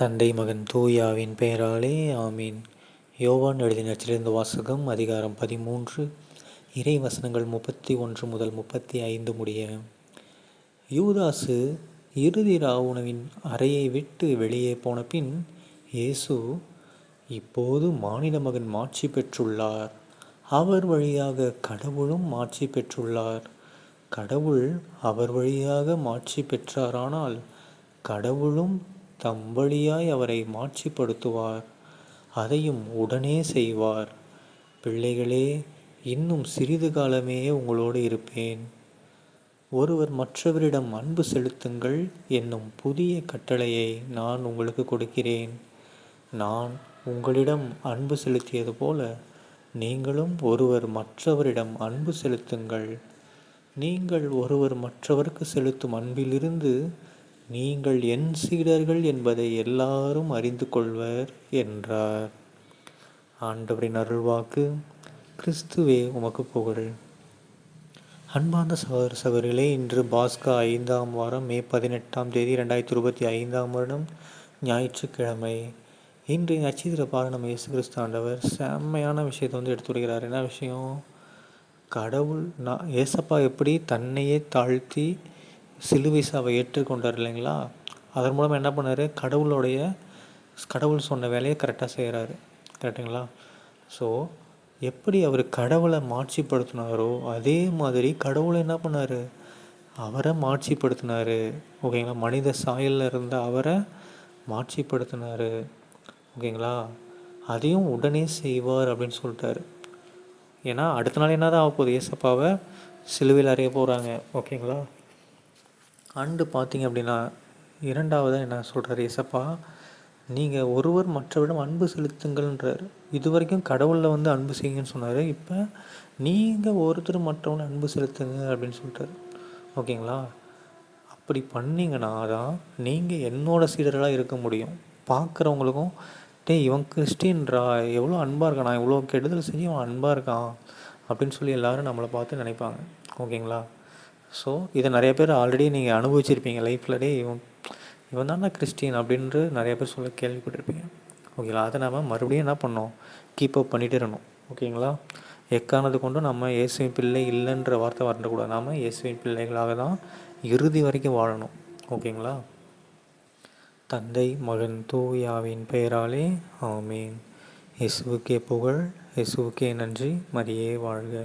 தந்தை மகன் தூயாவின் பெயராலே ஆமீன். யோவான் எழுதின நச்சிலிருந்து வாசகம் அதிகாரம் பதிமூன்று. இறை வசனங்கள் முப்பத்தி ஒன்று முதல் முப்பத்தி ஐந்து முடிய. யூதாசு இறுதி ராவுணவின் அறையை விட்டு வெளியே போன பின் இயேசு இப்போது மாநில மகன் மாட்சி பெற்றுள்ளார். அவர் வழியாக கடவுளும் மாட்சி பெற்றுள்ளார். கடவுள் அவர் வழியாக மாட்சி பெற்றாரானால் கடவுளும் தம் வழியாய் அவரை மாட்சிப்படுத்துவார். அதையும் உடனே செய்வார். பிள்ளைகளே இன்னும் சிறிது காலமே உங்களோடு இருப்பேன். ஒருவர் மற்றவரிடம் அன்பு செலுத்துங்கள் என்னும் புதிய கட்டளையை நான் உங்களுக்கு கொடுக்கிறேன். நான் உங்களிடம் அன்பு செலுத்தியது போல நீங்களும் ஒருவர் மற்றவரிடம் அன்பு செலுத்துங்கள். நீங்கள் ஒருவர் மற்றவருக்கு செலுத்தும் அன்பிலிருந்து நீங்கள் என் சீடர்கள் என்பதை எல்லாரும் அறிந்து கொள்வர் என்றார். ஆண்டவரின் அருள்வாக்கு கிறிஸ்துவே உமக்கு புகழ். அன்பார்ந்த சகோதர சகோதரிகளே இன்று பாஸ்கா ஐந்தாம் வாரம் மே பதினெட்டாம் தேதி ரெண்டாயிரத்தி இருபத்தி ஐந்தாம் வருடம் ஞாயிற்றுக்கிழமை. இன்று நட்சத்திர பாரணம் இயேசு கிறிஸ்து ஆண்டவர் செம்மையான விஷயத்தை வந்து எடுத்துரைக்கிறார் என்ன விஷயம்? கடவுள் நான் ஏசப்பா எப்படி தன்னையே தாழ்த்தி சிலுவை சாவை ஏற்றுக்கொண்டார் இல்லைங்களா? அதன் மூலம் என்ன பண்ணார்? கடவுளுடைய கடவுள் சொன்ன வேலையை கரெக்டாக செய்கிறாரு கரெக்டுங்களா ஸோ எப்படி அவர் கடவுளை மாட்சிப்படுத்தினாரோ அதே மாதிரி கடவுளை என்ன பண்ணார்? அவரை மாட்சிப்படுத்தினார். ஓகேங்களா? மனித சாயலில் இருந்த அவரை மாட்சிப்படுத்தினார். ஓகேங்களா? அதையும் உடனே செய்வார் அப்படின்னு சொல்லிட்டாரு. ஏன்னா அடுத்த நாள் என்ன தான் ஆக போகுது ஏசப்பாவை சிலுவையில் அறிய போகிறாங்க ஓகேங்களா? அண்டு பார்த்தீங்க அப்படின்னா இரண்டாவதாக என்ன சொல்கிறார் இசப்பா நீங்கள் ஒருவர் மற்றவரிடம் அன்பு செலுத்துங்கள்ன்றார். இது வரைக்கும் கடவுளில் வந்து அன்பு செய்யுங்கன்னு சொன்னார். இப்போ நீங்கள் ஒருத்தர் மற்றவங்களை அன்பு செலுத்துங்க அப்படின்னு சொல்லிட்டார் ஓகேங்களா? அப்படி பண்ணிங்கன்னா தான் நீங்கள் என்னோட சீடர்களாக இருக்க முடியும். பார்க்குறவங்களுக்கும் டே இவன் கிறிஸ்டின்ரா எவ்வளோ அன்பாக இருக்கான்? நான் இவ்வளோ கெடுதல் செஞ்சு அவன் அன்பாக இருக்கான்? அப்படின்னு சொல்லி எல்லோரும் நம்மளை பார்த்து நினைப்பாங்க. ஓகேங்களா? ஸோ இதை நிறைய பேர் ஆல்ரெடி நீங்கள் அனுபவிச்சிருப்பீங்க லைஃப்பில் டே இவன் இவன் தான் கிறிஸ்டின் அப்படின்ட்டு நிறைய பேர் சொல்ல கேள்விப்பட்டிருப்பீங்க. ஓகேங்களா அதை நம்ம மறுபடியும் என்ன பண்ணோம் கீப் அப் பண்ணிகிட்டு இருக்கணும். ஓகேங்களா எக்கானது கொண்டும் நம்ம இயேசுவின் பிள்ளை இல்லைன்ற வார்த்தை வரக்கூடாது நாம் இயேசுவின் பிள்ளைகளாக தான் இறுதி வரைக்கும் வாழணும். ஓகேங்களா தந்தை மகன் தூயாவின் பெயராலே ஆமீன். இயேசுவுக்கே புகழ் இயேசுவுக்கே நன்றி. மரியே வாழ்க.